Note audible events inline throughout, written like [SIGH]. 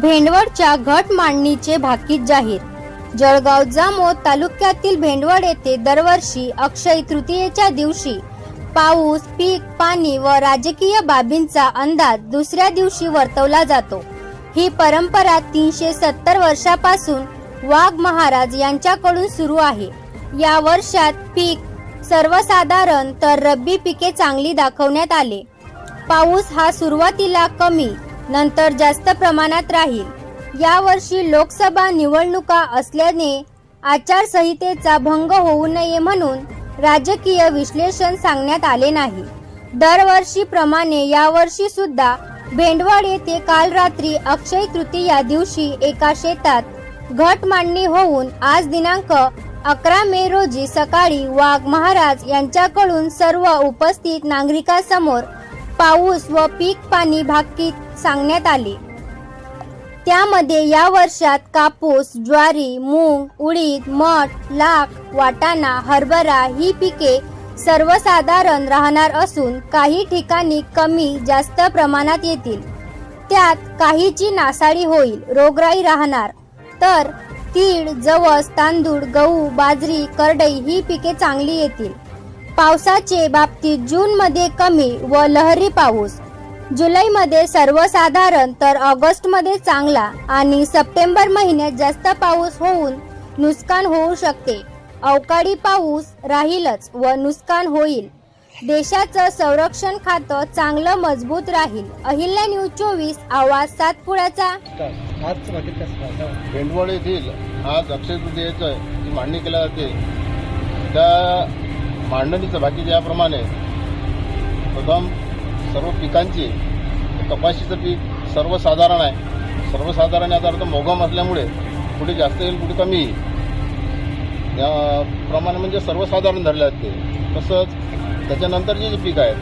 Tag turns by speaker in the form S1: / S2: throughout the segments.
S1: भेंडवडच्या घट मांडणीचे भाकीत जाहीर. जळगाव जामोद तालुक्यातील भेंडवड येथे दरवर्षी अक्षय तृतीयेच्या दिवशी पाऊस पीक पाणी व राजकीय बाबींचा अंदाज दुसऱ्या दिवशी वर्तवला जातो. ही परंपरा तीनशे सत्तर वर्षापासून वाघ महाराज यांच्याकडून सुरू आहे. या वर्षात पीक सर्वसाधारण तर रब्बी पिके चांगली दाखवण्यात आले. पाऊस हा सुरुवातीला कमी नंतर जास्त प्रमाणात राहील. यावर्षी लोकसभा निवडणुका असल्याने आचारसंहितेचा भंग होऊ नये म्हणून राजकीय विश्लेषण सांगण्यात आले नाही. दरवर्षीप्रमाणे यावर्षी सुद्धा भेंडवड येथे काल रात्री अक्षय तृतीया दिवशी एका शेतात घट मांडणी होऊन आज दिनांक अकरा मे रोजी सकाळी वाघ महाराज यांच्याकडून सर्व उपस्थित नागरिकांसमोर पाऊस व पीक पाणी भाकीत सांगण्यात आले. त्यामध्ये या वर्षात कापूस ज्वारी मूग उडीद मठ लाख वाटाणा हरभरा ही पिके सर्वसाधारण राहणार असून काही ठिकाणी कमी जास्त प्रमाणात येतील. त्यात काहीची नासाडी होईल रोगराई राहणार. तर तीळ जवस तांदूळ गहू बाजरी करडई ही पिके चांगली येतील. पावसाचे बाबतीत जून मध्ये कमी व लहरी पाऊस. जुलैमध्ये सर्वसाधारण तर ऑगस्टमध्ये चांगला आणि सप्टेंबर महिन्यात जास्त पाऊस होऊन नुकसान होऊ शकते. अवकाळी पाऊस राहीलच व नुकसान होईल. देशाचं संरक्षण खातं चांगलं मजबूत राहील. अहिल्या न्यूज चोवीस आवाज सातपुड्याचा.
S2: भेंडवळ येथील आज अक्षय तृतीयेचं मांडणी केल्या जाते त्या मांडणीचं बाकी ज्याप्रमाणे प्रथम सर्व पिकांची कपाशीचं पीक सर्वसाधारण आहे. सर्वसाधारण याचा अर्थ मोगम असल्यामुळे कुठे जास्त येईल कुठे कमी येईल. त्याप्रमाणे म्हणजे सर्वसाधारण धरले जाते तसंच त्याच्यानंतरचे जे पीक आहेत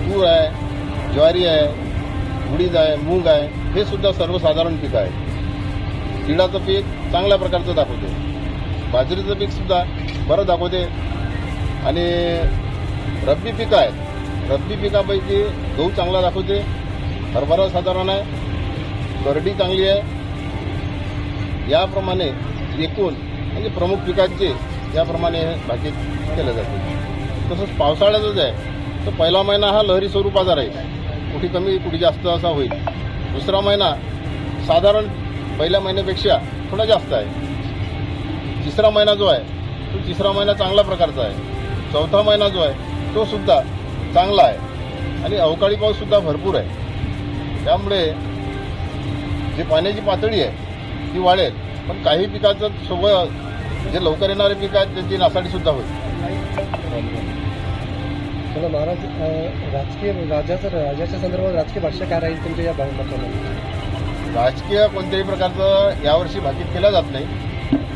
S2: तूर आहे ज्वारी आहे उडीद आहे मूग आहे हे सुद्धा सर्वसाधारण पीक आहे. तिळाचं पीक चांगल्या प्रकारचं दाखवते. बाजरीचं पीकसुद्धा बरं दाखवते. आणि रब्बी पिकं आहेत. रब्बी पिकापैकी गहू चांगला दाखवते हरभरा साधारण आहे. करडी चांगली आहे. याप्रमाणे एकूण म्हणजे प्रमुख पिकांचे याप्रमाणे भाकीत केलं जाते. तसंच पावसाळ्यातच आहे. तर पहिला महिना हा लहरी स्वरूपाचा राहील कुठे कमी कुठे जास्त असा होईल. दुसरा महिना साधारण पहिल्या महिन्यापेक्षा थोडा जास्त आहे. तिसरा महिना जो आहे तो तिसरा महिना चांगल्या प्रकारचा आहे. चौथा महिना जो आहे तो सुद्धा चांगला आहे. आणि अवकाळी पाऊस सुद्धा भरपूर आहे. त्यामुळे जे पाण्याची पातळी आहे ती वाढेल. पण काही पिकाचं सोबत जे लवकर येणारे पिकं आहेत त्यांची नासाडी सुद्धा होईल.
S3: चला महाराज राजकीय राजाचं राजाच्या संदर्भात राजकीय भाष्य काय राहील तुमच्या या भा- मतामध्ये
S2: राजकीय कोणत्याही प्रकारचं यावर्षी भाकीत केलं जात नाही.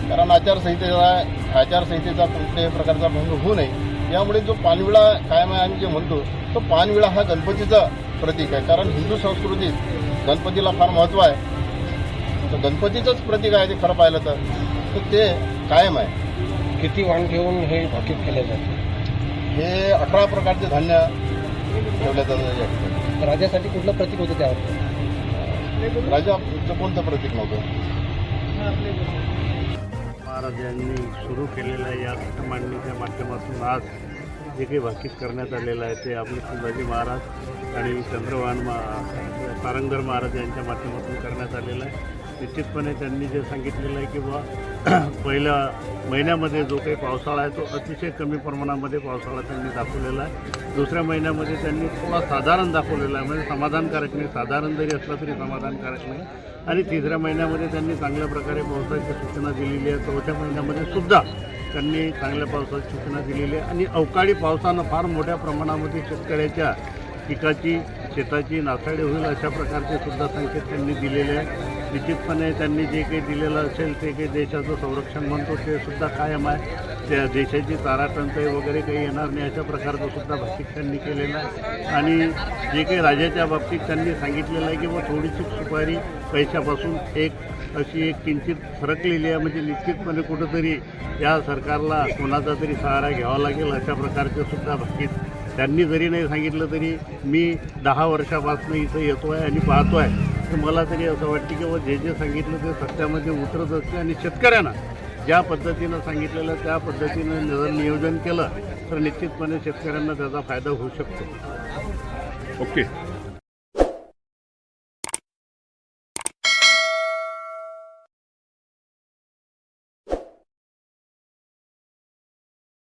S2: कारण आचारसंहितेचा आचारसंहितेचा कोणत्याही प्रकारचा भंग होऊ नये. यामुळे जो पानविळा कायम आहे आम्ही जे म्हणतो तो पानविळा हा गणपतीचा प्रतीक आहे. कारण हिंदू संस्कृतीत गणपतीला फार महत्त्व आहे. तर गणपतीचंच प्रतीक आहे ते खरं पाहिलं तर. तर ते कायम आहे.
S3: किती वाण घेऊन हे भाकीत केलं जातं?
S2: हे अठरा प्रकारचे धान्य ठेवल्या जातात.
S3: राजासाठी कुठलं प्रतीक होतं त्यावर?
S2: राजाचं कोणतं प्रतीक नव्हतं?
S4: महाराज यांनी सुरू केलेल्या या मांडणीच्या माध्यमातून आज जे काही भाकीत करण्यात आलेलं आहे ते आपले शिवाजी महाराज आणि चंद्रवान मा पारंगर महाराज यांच्या माध्यमातून करण्यात आलेलं आहे. निश्चितपणे त्यांनी जे सांगितलेलं आहे की बा [CLEARS THROAT] पहिल्या महिन्यामध्ये जो काही पावसाळा आहे तो अतिशय कमी प्रमाणामध्ये पावसाळा त्यांनी दाखवलेला आहे. दुसऱ्या महिन्यामध्ये त्यांनी थोडा साधारण दाखवलेला आहे. म्हणजे समाधानकारक नाही साधारण जरी असलं तरी समाधानकारक नाही. आणि तिसऱ्या महिन्यामध्ये त्यांनी चांगल्या प्रकारे पावसाची सूचना दिलेली आहे. चौथ्या महिन्यामध्ये सुद्धा त्यांनी चांगल्या पावसाची सूचना दिलेली आहे. आणि अवकाळी पावसानं फार मोठ्या प्रमाणामध्ये शेतकऱ्याच्या पिकाची शेताची नासाडी होईल अशा प्रकारचे सुद्धा संकेत त्यांनी दिलेले आहे. निश्चितपणे त्यांनी जे काही दिलेलं असेल ते काही देशाचं संरक्षण म्हणतो ते सुद्धा कायम आहे. त्या देशाची ताराटंचाई वगैरे काही येणार नाही अशा प्रकारचं सुद्धा भाषिक त्यांनी केलेलं आहे. आणि जे काही राजाच्या बाबतीत त्यांनी सांगितलेलं आहे की बा थोडीशी सुपारी पैशापासून एक अशी एक किंचित फरकलेली आहे. म्हणजे निश्चितपणे कुठंतरी या सरकारला कोणाचा तरी सहारा घ्यावा लागेल अशा प्रकारचे सुद्धा भाकीत त्यांनी जरी नाही सांगितलं तरी मी दहा वर्षापासून इथं येतो आहे आणि पाहतो आहे मला तरी असं वाटतं की जे जे सांगितलं ते सत्यामध्ये उतरत असते आणि शेतकऱ्यांना ज्या पद्धतीनं सांगितलेलं त्या पद्धतीनं जर नियोजन केलं तर निश्चितपणे शेतकऱ्यांना त्याचा फायदा होऊ शकतो.
S5: ओके.